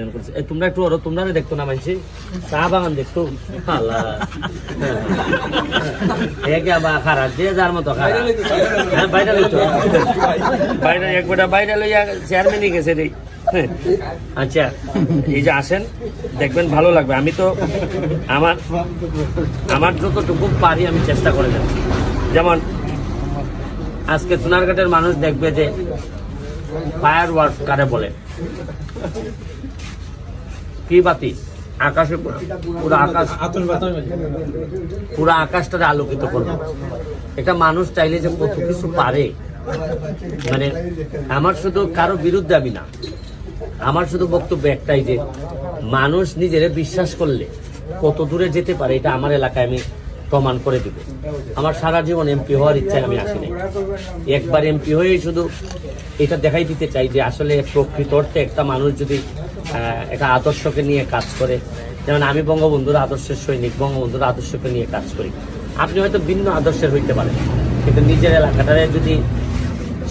আয়োজন করছে। এ, তোমরা একটু ওরো তোমরা দেখতো না মানছি চা বাগান দেখতো? আল্লাহ। একে আবার খারাপ যে যার মতো খারাপ। হ্যাঁ বাইরে বাইরে একবারটা বাইরে লইয়া চেয়ারম্যানই গেছে রে। আচ্ছা এই যে আসেন দেখবেন ভালো লাগবে। আমি তো আমার আমার যতটুকু পারি আমি চেষ্টা করে যাচ্ছি। যেমন আজকে সোনারঘাটের মানুষ দেখবে যে ফায়ার ওয়ার্ক কারে বলে? কি বাতি? আকাশে পুরো- আকাশ পুরো আকাশটারে আলোকিত করবে। এটা মানুষ চাইলে যে কত কিছু পারে। মানে আমার শুধু কারও বিরুদ্ধে আমি না। আমার শুধু বক্তব্য একটাই যে মানুষ নিজেরে বিশ্বাস করলে কত দূরে যেতে পারে এটা আমার এলাকায় আমি প্রমাণ করে দিব। আমার সারা জীবন এমপি হওয়ার ইচ্ছায় আমি আসিনি। একবার এমপি হয়েই শুধু এটা দেখাই দিতে চাই যে আসলে প্রকৃত অর্থে একটা মানুষ যদি একটা আদর্শকে নিয়ে কাজ করে, যেমন আমি বঙ্গবন্ধুর আদর্শের সৈনিক, বঙ্গবন্ধুর আদর্শকে নিয়ে কাজ করি। আপনি হয়তো ভিন্ন আদর্শের হইতে পারেন, কিন্তু নিজের এলাকাটারে যদি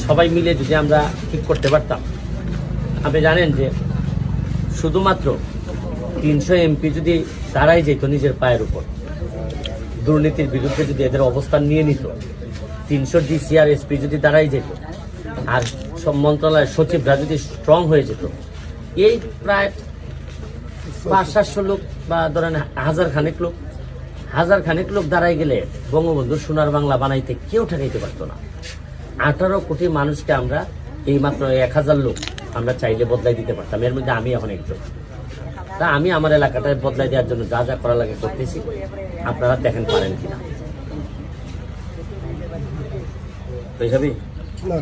সবাই মিলে যদি আমরা ঠিক করতে পারতাম। আপনি জানেন যে শুধুমাত্র তিনশো এমপি যদি দাঁড়াই যেত নিজের পায়ের উপর, দুর্নীতির বিরুদ্ধে যদি এদের অবস্থান নিয়ে নিত, তিনশো ডিসিআর এসপি যদি দাঁড়াই যেত আর সব মন্ত্রণালয়ের সচিবরা যদি স্ট্রং হয়ে যেত, এই প্রায় পাঁচ, সাতশো লোক বা ধরেন হাজার খানেক লোক, হাজার খানেক লোক দাঁড়াই গেলে বঙ্গবন্ধু সোনার বাংলা বানাইতে কেউ ঠেকাইতে পারতো না। আঠারো কোটি মানুষকে আমরা এই মাত্র এক হাজার লোক আমরা চাইলে বদলাই দিতে পারতাম। এর মধ্যে আমি এখন একজন। তা আমি আমার এলাকাটায় বদলাই দেওয়ার জন্য যা যা করা লাগে করতেছি। আপনারা দেখেন পারেন কিনা। তো না